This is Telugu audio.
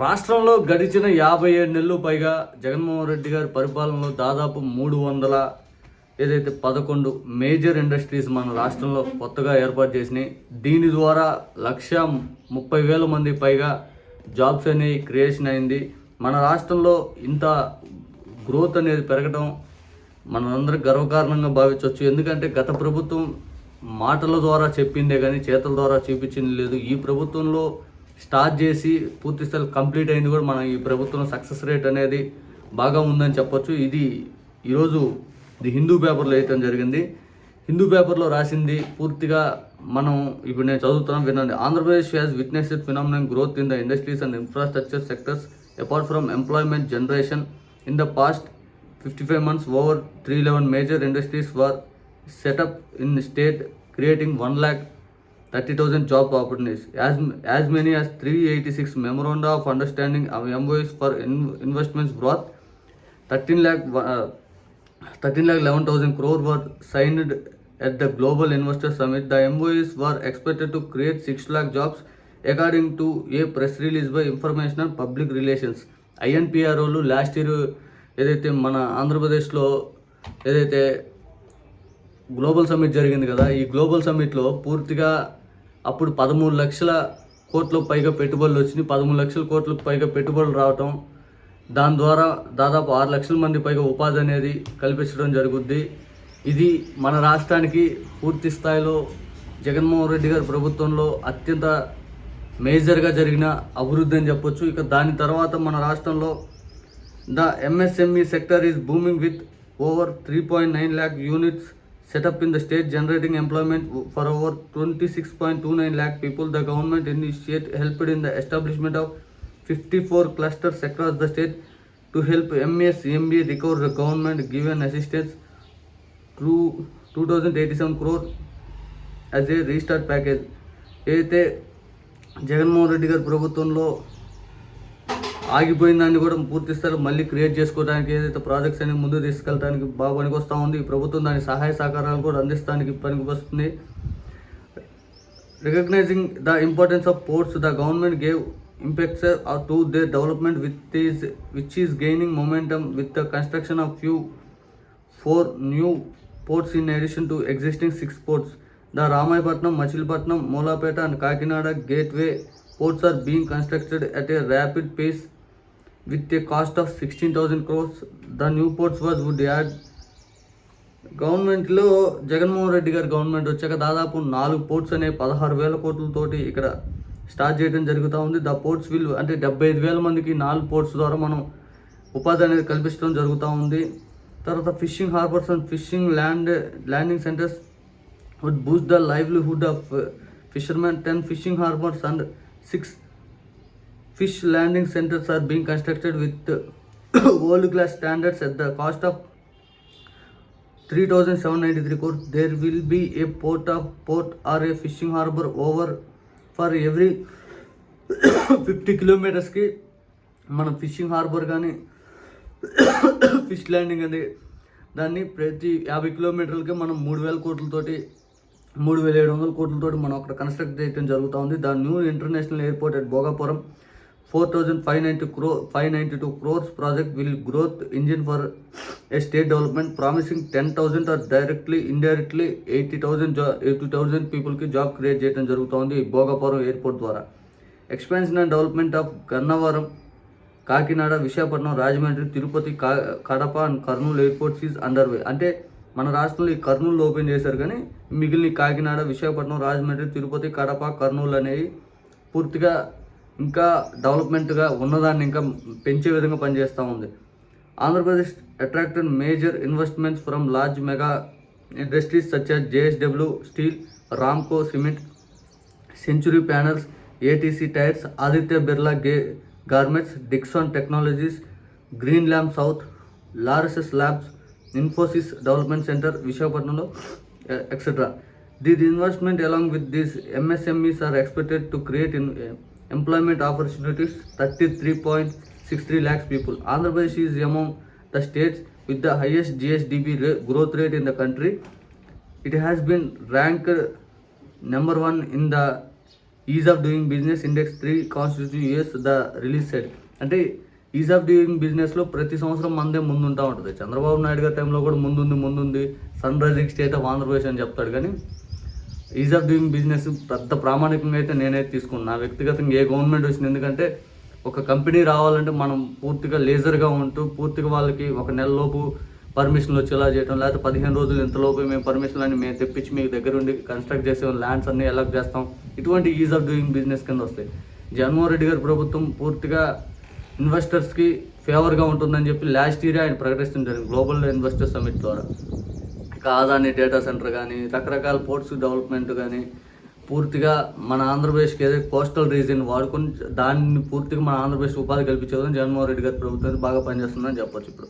రాష్ట్రంలో గడిచిన యాభై ఏడు నెలలు పైగా జగన్మోహన్ రెడ్డి గారి పరిపాలనలో దాదాపు మూడు వందల ఏదైతే పదకొండు మేజర్ ఇండస్ట్రీస్ మన రాష్ట్రంలో కొత్తగా ఏర్పాటు చేసినాయి. దీని ద్వారా లక్ష ముప్పై వేల మంది పైగా జాబ్స్ అనేవి క్రియేషన్ అయింది. మన రాష్ట్రంలో ఇంత గ్రోత్ అనేది పెరగడం మనందరికి గర్వకారణంగా భావించవచ్చు. ఎందుకంటే గత ప్రభుత్వం మాటల ద్వారా చెప్పిందే కానీ చేతల ద్వారా చూపించింది లేదు. ఈ ప్రభుత్వంలో స్టార్ట్ చేసి పూర్తి స్థాయి కంప్లీట్ అయింది కూడా మనం ఈ ప్రభుత్వం సక్సెస్ రేట్ అనేది బాగా ఉందని చెప్పొచ్చు. ఇది ఈరోజు ది హిందూ పేపర్లో వేయటం జరిగింది. హిందూ పేపర్లో రాసింది పూర్తిగా మనం ఇప్పుడు నేను చదువుతున్నాను వినండి. Andhra Pradesh has witness phenomenal growth in the industries and infrastructure sectors apart from employment generation in the past 55 months over 311 major industries were set up in the state creating thirty thousand job opportunities. As as many as three eighty six memoranda of understanding MoUs for in investments brought thirteen lakh thirteen lakh eleven thousand crore were signed at the global investor summit the MoUs were expected to create six lakh jobs according to a press release by information and public relations. ఐఎన్పిఆర్ఓలు లాస్ట్ ఇయర్ ఏదైతే మన ఆంధ్రప్రదేశ్లో ఏదైతే గ్లోబల్ సమ్మిట్ జరిగింది కదా ఈ గ్లోబల్ సమ్మిట్లో పూర్తిగా అప్పుడు పదమూడు లక్షల కోట్లకు పైగా పెట్టుబడులు వచ్చినాయి. పదమూడు లక్షల కోట్లకు పైగా పెట్టుబడులు రావటం దాని ద్వారా దాదాపు ఆరు లక్షల మంది పైగా ఉపాధి అనేది కల్పించడం జరుగుద్ది. ఇది మన రాష్ట్రానికి పూర్తి స్థాయిలో జగన్మోహన్ రెడ్డి గారి ప్రభుత్వంలో అత్యంత మేజర్గా జరిగిన అభివృద్ధి అని చెప్పొచ్చు. ఇక దాని తర్వాత మన రాష్ట్రంలో the MSME sector is booming with over three point nine lakh units setup in the state generating employment for over twenty six point two nine lakh people the government initiate helped in the establishment of fifty four clusters across the state to help MSME recover the government given assistance two two thousand eighty seven crore as a restart package ఏదైతే జగన్మోహన్ రెడ్డి గారి ప్రభుత్వంలో ఆగిపోయిన దాన్ని కూడా పూర్తి మళ్ళీ క్రియేట్ చేసుకోవడానికి ఏదైతే ప్రాజెక్ట్స్ అనేవి ముందు తీసుకెళ్ళడానికి బాగా పనికొస్తూ ఉంది ఈ ప్రభుత్వం దాని సహాయ సహకారాలు కూడా అందిస్తానికి పనికి వస్తుంది. Recognizing the importance of ports the government gave impetus or to they development with is which is gaining momentum with the construction of few four new ports in addition to existing six ports the Ramayapatnam Machilipatnam Mulapeta and Kakinada gateway ports are being constructed at a rapid pace with a cost of 16000 crores the new ports was would add. గవర్నమెంట్లో జగన్మోహన్ రెడ్డి గారి గవర్నమెంట్ వచ్చాక దాదాపు నాలుగు పోర్ట్స్ అనే పదహారు వేల కోట్లతోటి ఇక్కడ స్టార్ట్ చేయడం జరుగుతూ ఉంది. ద పోర్ట్స్ విల్ అంటే డెబ్బై ఐదు వేల మందికి నాలుగు పోర్ట్స్ ద్వారా మనం ఉపాధి అనేది కల్పించడం జరుగుతూ ఉంది. తర్వాత fishing harbours and fishing land landing centres would boost the livelihood of fishermen ten fishing harbours and six fish landing centres are being constructed with world class standards at the cost of three thousand seven ninety three crore. There will be a port of port or a fishing harbour over for every fifty కిలోమీటర్స్కి మనం ఫిషింగ్ హార్బర్ కానీ ఫిష్ ల్యాండింగ్ అనేది దాన్ని ప్రతి యాభై కిలోమీటర్లకి మనం మూడు వేల కోట్లతోటి మూడు వేల ఏడు వందల కోట్లతోటి మనం అక్కడ కన్స్ట్రక్ట్ చేయడం జరుగుతూ ఉంది. దాని new international airport at Bhogapuram four thousand five ninety crore five ninety two crores project will growth engine for a state development. Promising ten thousand or directly indirectly eighty thousand జా ఎయిటీ థౌజండ్ పీపుల్కి జాబ్ క్రియేట్ చేయడం జరుగుతోంది భోగాపురం ఎయిర్పోర్ట్ ద్వారా. Expansion and development of Gannavaram Kakinada Visakhapatnam Rajahmundry Tirupati కా Kadapa and Kurnool airports is under way. అంటే మన రాష్ట్రంలో ఈ కర్నూలు ఓపెన్ చేశారు కానీ మిగిలిన కాకినాడ విశాఖపట్నం రాజమండ్రి తిరుపతి కడప కర్నూలు అనేవి పూర్తిగా ఇంకా డెవలప్మెంట్గా ఉన్నదాన్ని ఇంకా పెంచే విధంగా పనిచేస్తూ ఉంది. Andhra Pradesh attracted major investments from large mega industries such as JSW steel Ramco cement century panels ATC tyres Aditya Birla gay garments Dixon technologies green lab south Laurus labs Infosys development centre విశాఖపట్నంలో etcetera. These investment along with this MSMEs are expected to create in employment opportunities thirty three point six three lakhs people Andhra Pradesh is among the states with the highest GSDP growth rate in the country it has been ranked number one in the ease of doing business index three constitution years the release side అంటే ఈజ్ ఆఫ్ డూయింగ్ బిజినెస్లో ప్రతి సంవత్సరం మందే ముందు ఉంటా ఉంటుంది. చంద్రబాబు నాయుడు గారి టైంలో కూడా ముందుంది ముందుంది. Sun rising state of Andhra Pradesh అని చెప్తాడు. కానీ ఈజ్ ఆఫ్ డూయింగ్ బిజినెస్ పెద్ద ప్రామాణికంగా అయితే నేనైతే తీసుకున్నాను నా వ్యక్తిగతంగా ఏ గవర్నమెంట్ వచ్చింది ఎందుకంటే ఒక కంపెనీ రావాలంటే మనం పూర్తిగా లేజర్గా ఉంటూ పూర్తిగా వాళ్ళకి ఒక నెలలోపు పర్మిషన్లు వచ్చేలా చేయడం లేకపోతే పదిహేను రోజులు ఇంతలోపు మేము పర్మిషన్లు అని మేము తెప్పించి మీకు దగ్గర ఉండి కన్స్ట్రక్ట్ చేసే ల్యాండ్స్ అన్నీ ఎలా చేస్తాం. ఇటువంటి ఈజ్ ఆఫ్ డూయింగ్ బిజినెస్ కింద వస్తాయి. జగన్మోహన్ రెడ్డి గారి ప్రభుత్వం పూర్తిగా ఇన్వెస్టర్స్కి ఫేవర్గా ఉంటుందని చెప్పి లాస్ట్ ఇయర్ ఆయన ప్రకటించడం జరిగింది గ్లోబల్ ఇన్వెస్టర్ సమిట్ ద్వారా. కాదాని డేటా సెంటర్ కానీ రకరకాల పోర్ట్స్ డెవలప్మెంట్ కానీ పూర్తిగా మన ఆంధ్రప్రదేశ్కి ఏదైతే కోస్టల్ రీజన్ వాడుకొని దాన్ని పూర్తిగా మన ఆంధ్రప్రదేశ్ ఉపాధి కల్పించేదని జగన్మోహన్ రెడ్డి గారి ప్రభుత్వం బాగా పనిచేస్తుందని చెప్పొచ్చు ఇప్పుడు.